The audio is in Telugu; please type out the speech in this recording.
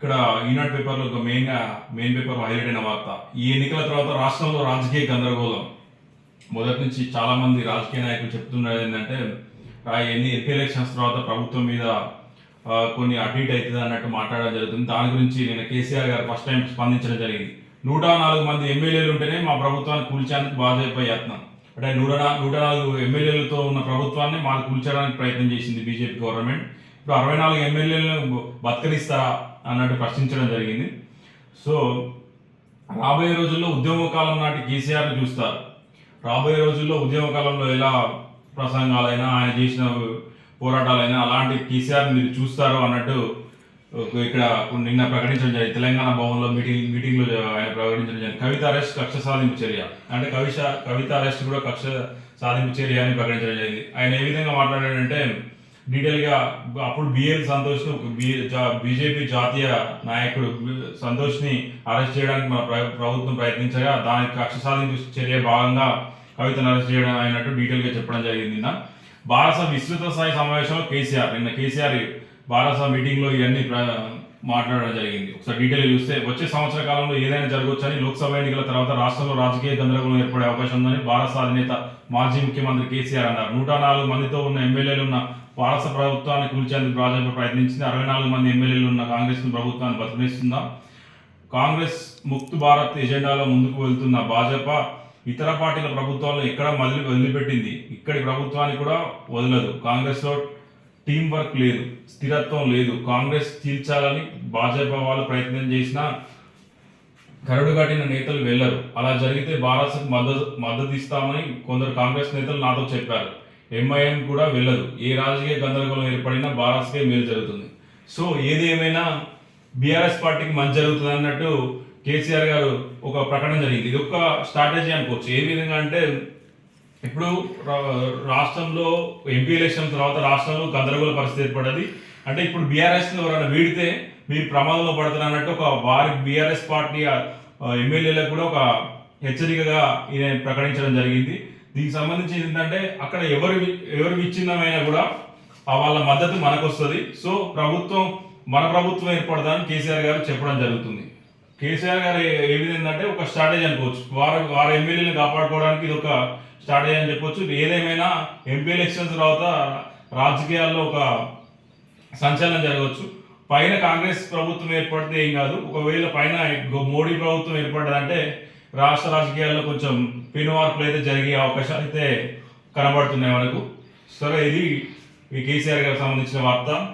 ఇక్కడ ఈనాడు పేపర్లో ఒక మెయిన్గా మెయిన్ పేపర్ హైలైట్ అయిన వార్త. ఈ ఎన్నికల తర్వాత రాష్ట్రంలో రాజకీయ గందరగోళం. మొదటి నుంచి చాలామంది రాజకీయ నాయకులు చెప్తున్నారు ఏంటంటే ఎన్ని ఎంపీ ఎలక్షన్స్ తర్వాత ప్రభుత్వం మీద కొన్ని అటు ఇటు అవుతుంది అన్నట్టు మాట్లాడడం జరుగుతుంది. దాని గురించి నేను కేసీఆర్ గారు ఫస్ట్ టైం స్పందించడం జరిగింది. నూట నాలుగు మంది ఎమ్మెల్యేలు ఉంటేనే మా ప్రభుత్వాన్ని కూల్చేందుకు భాజపా యత్నం. అంటే నూట నూట నాలుగు ఎమ్మెల్యేలతో ఉన్న ప్రభుత్వాన్ని మాకు కూల్చడానికి ప్రయత్నం చేసింది బీజేపీ గవర్నమెంట్. ఇప్పుడు అరవై నాలుగు ఎమ్మెల్యేలను బతకనిస్తారా అన్నట్టు ప్రశ్నించడం జరిగింది. సో రాబోయే రోజుల్లో ఉద్యమ కాలం నాటి కేసీఆర్ని చూస్తారు. రాబోయే రోజుల్లో ఉద్యమ కాలంలో ఎలా ప్రసంగాలైనా ఆయన చేసిన పోరాటాలైనా అలాంటి కేసీఆర్ని మీరు చూస్తారు అన్నట్టు ఇక్కడ నిన్న ప్రకటించడం జరిగింది. తెలంగాణ భవన్లో మీటింగ్ మీటింగ్లో ఆయన ప్రకటించడం జరిగింది. కవిత అరెస్ట్ కక్ష సాధింపు చర్య. అంటే కవిష కవిత అరెస్ట్ కూడా కక్ష సాధింపు చర్య అని ప్రకటించడం జరిగింది. ఆయన ఏ విధంగా మాట్లాడాడంటే డీటెయిల్గా అప్పుడు బిఎల్ సంతోష్ బీజేపీ జాతీయ నాయకుడు సంతోష్ని అరెస్ట్ చేయడానికి మన ప్రభుత్వం ప్రయత్నించగా దానికి కక్ష సాధింపు చర్య భాగంగా కవితను అరెస్ట్ చేయడం అయినట్టు డీటెయిల్గా చెప్పడం జరిగింది నిన్న. భారత విస్తృత స్థాయి సమావేశంలో కేసీఆర్ నిన్న కేసీఆర్ భారత మీటింగ్లో ఇవన్నీ ప్ర- మాట్లాడడం జరిగింది. ఒకసారి డీటెయిల్ చూస్తే వచ్చే సంవత్సర కాలంలో ఏదైనా జరగవచ్చని లోక్సభ ఎన్నికల తర్వాత రాష్ట్రంలో రాజకీయ గందరగోళం ఏర్పడే అవకాశం ఉందని భారత అధినేత మాజీ ముఖ్యమంత్రి కేసీఆర్ అన్నారు. నూట నాలుగు మందితో ఉన్న ఎమ్మెల్యేలు ఉన్న భారత ప్రభుత్వాన్ని కూల్చేందుకు భాజపా ప్రయత్నించింది. అరవై నాలుగు మంది ఎమ్మెల్యేలు ఉన్న కాంగ్రెస్ ప్రభుత్వాన్ని బతికిస్తుందా కాంగ్రెస్ ముక్త్ భారత్ ఎజెండాలో ముందుకు వెళ్తున్న భాజపా ఇతర పార్టీల ప్రభుత్వాలను ఎక్కడ మదిలి వదిలిపెట్టింది? ఇక్కడి ప్రభుత్వాన్ని కూడా వదలదు. కాంగ్రెస్లో టీం వర్క్ లేదు స్థిరత్వం లేదు. కాంగ్రెస్ చీల్చాలని భాజపా వాళ్ళు ప్రయత్నం చేసినా కరడు కట్టిన నేతలు వెళ్ళరు అలా జరిగితే భారత్ మద్దతు మద్దతు ఇస్తామని కొందరు కాంగ్రెస్ నేతలు నాతో చెప్పారు. ఎంఐఎం కూడా వెళ్ళదు. ఏ రాజకీయ గందరగోళం ఏర్పడినా భారత్కే మేలు జరుగుతుంది. సో ఏది ఏమైనా బీఆర్ఎస్ పార్టీకి మంచి జరుగుతుంది అన్నట్టు కేసీఆర్ గారు ఒక ప్రకటన జరిగింది. ఇది ఒక స్ట్రాటజీ అనుకోవచ్చు. ఏ విధంగా అంటే ఇప్పుడు రాష్ట్రంలో ఎంపీ ఎలక్షన్ తర్వాత రాష్ట్రంలో గందరగోళ పరిస్థితి ఏర్పడది అంటే ఇప్పుడు బీఆర్ఎస్ ఎవరైనా వీడితే మీరు ప్రమాదంలో పడుతున్నట్టు ఒక వారి బీఆర్ఎస్ పార్టీ ఎమ్మెల్యేలకు కూడా ఒక హెచ్చరికగా ఈయన ప్రకటించడం జరిగింది. దీనికి సంబంధించి ఏంటంటే అక్కడ ఎవరు ఎవరు విచ్ఛిన్నమైనా కూడా వాళ్ళ మద్దతు మనకు వస్తుంది సో ప్రభుత్వం మన ప్రభుత్వం ఏర్పడదని కేసీఆర్ గారు చెప్పడం జరుగుతుంది. కేసీఆర్ గారు ఏ- విధంగా అంటే ఒక స్ట్రాటజీ అనుకోవచ్చు. వారు వారి ఎమ్మెల్యేని కాపాడుకోవడానికి ఇది ఒక స్ట్రాటజీ అని చెప్పొచ్చు. ఏదేమైనా ఎంపీ ఎలక్షన్స్ తర్వాత రాజకీయాల్లో ఒక సంచలనం జరగవచ్చు. పైన కాంగ్రెస్ ప్రభుత్వం ఏర్పడితే ఏం కాదు. ఒకవేళ పైన మోడీ ప్రభుత్వం ఏర్పడ్డదంటే రాష్ట్ర రాజకీయాల్లో కొంచెం పెనుమార్పులు అయితే జరిగే అవకాశాలు అయితే కనబడుతున్నాయి మనకు. సరే ఇది ఈ కేసీఆర్ గారికి సంబంధించిన వార్త.